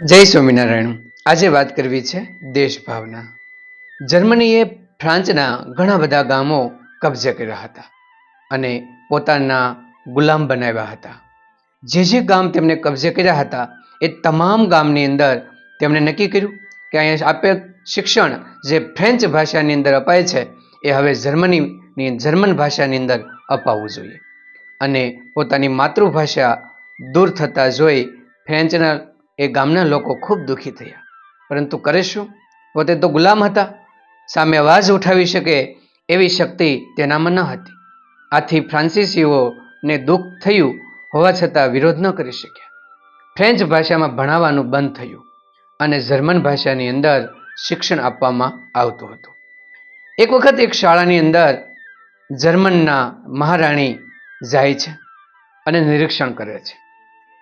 જય સ્વામિનારાયણ. આજે વાત કરવી છે દેશભાવના. જર્મનીએ ફ્રાન્સના ઘણા બધા ગામો કબજે કર્યા હતા અને પોતાના ગુલામ બનાવ્યા હતા. જે જે ગામ તેમણે કબજે કર્યા હતા એ તમામ ગામની અંદર તેમણે નક્કી કર્યું કે અહીંયા આપેલ શિક્ષણ જે ફ્રેન્ચ ભાષાની અંદર અપાય છે એ હવે જર્મનીની જર્મન ભાષાની અંદર અપાવવું જોઈએ. અને પોતાની માતૃભાષા દૂર થતા જોઈ ફ્રેન્ચના એ ગામના લોકો ખૂબ દુઃખી થયા. પરંતુ કરે શું? પોતે તો ગુલામ હતા. સામે અવાજ ઉઠાવી શકે એવી શક્તિ તેનામાં ન હતી. આથી ફ્રાન્સિસીઓને દુઃખ થયું હોવા છતાં વિરોધ ન કરી શક્યા. ફ્રેન્ચ ભાષામાં ભણાવવાનું બંધ થયું અને જર્મન ભાષાની અંદર શિક્ષણ આપવામાં આવતું હતું. એક વખત એક શાળાની અંદર જર્મનના મહારાણી જાય છે અને નિરીક્ષણ કરે છે.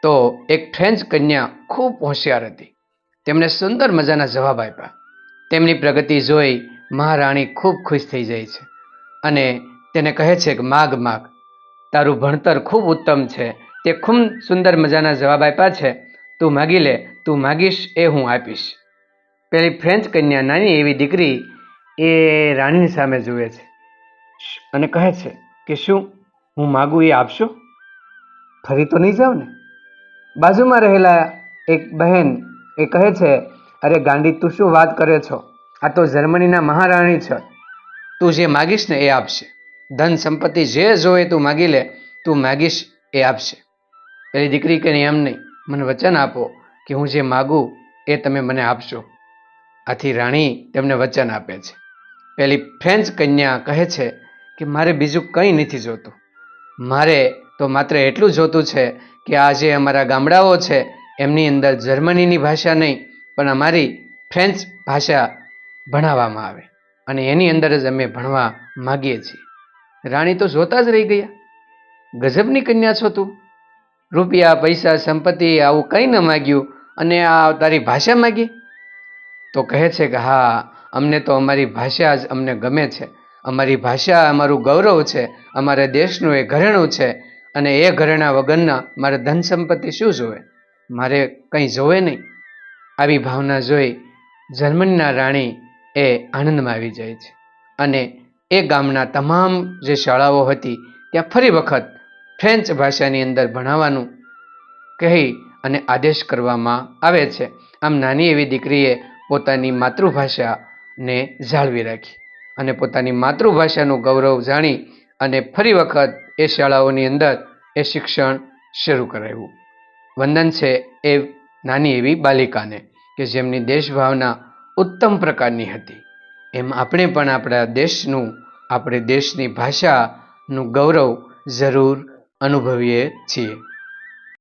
તો એક ફ્રેન્ચ કન્યા ખૂબ હોશિયાર હતી. તેમણે સુંદર મજાના જવાબ આપ્યા. તેમની પ્રગતિ જોઈ મહારાણી ખૂબ ખુશ થઈ જાય છે અને તેને કહે છે કે, માગ માગ, તારું ભણતર ખૂબ ઉત્તમ છે. તે ખૂબ સુંદર મજાના જવાબ આપ્યા છે. તું માગી લે, તું માગીશ એ હું આપીશ. પેલી ફ્રેન્ચ કન્યા નાની એવી દીકરી એ રાણીની સામે જુએ છે અને કહે છે કે, શું હું માગું એ આપશો? ફરી તો નહીં જાવ ને? બાજુમાં રહેલા એક બહેન એ કહે છે, અરે ગાંડી, તું શું વાત કરે છો? આ તો જર્મનીના મહારાણી છે. તું જે માગીશ ને એ આપશે. ધન સંપત્તિ જે જોએ તું માગી લે, તું માગીશ એ આપશે. પેલી દીકરી કે એમ નહીં. મને વચન આપો કે હું જે માગું એ તમે મને આપશો. આથી રાણી તેમને વચન આપે છે. પેલી ફ્રેન્ચ કન્યા કહે છે કે, મારે બીજું કંઈ નથી જોતું. મારે તો માત્ર એટલું જોતું છે કે આ જે અમારા ગામડાઓ છે, એમની અંદર જર્મનીની ભાષા નહીં, પણ અમારી ફ્રેન્ચ ભાષા ભણાવવામાં આવે. અને એની અંદર જ અમે ભણવા માગીએ છીએ. રાણી તો જોતા જ રહી ગયા. ગજબની કન્યા છો તું. રૂપિયા, પૈસા, સંપત્તિ આવું કંઈ ન માગ્યું. અને આ તારી ભાષા માગી? તો કહે છે કે હા, અમને તો અમારી ભાષા જ અમને ગમે છે. અમારી ભાષા અમારું ગૌરવ છે. અમારા દેશનું એ ઘરેણું છે. અને એ ઘરેણા વગરના મારે ધન સંપત્તિ શું જોવે? મારે કંઈ જોવે નહીં. આવી ભાવના જોઈ જર્મનીના રાણી એ આનંદમાં આવી જાય છે. અને એ ગામના તમામ જે શાળાઓ હતી, ત્યાં ફરી વખત ફ્રેન્ચ ભાષાની અંદર ભણાવવાનું કહી અને આદેશ કરવામાં આવે છે. આમ નાની એવી દીકરીએ પોતાની માતૃભાષાને જાળવી રાખી અને પોતાની માતૃભાષાનું ગૌરવ જાણી અને ફરી વખત એ શાળાઓની અંદર એ શિક્ષણ શરૂ કરાવ્યું વંદન છે એ નાની એવી બાલિકાને કે જેમની દેશભાવના ઉત્તમ પ્રકારની હતી. એમ આપણે પણ આપણા દેશનું, આપણે દેશની ભાષાનું ગૌરવ જરૂર અનુભવીએ છીએ.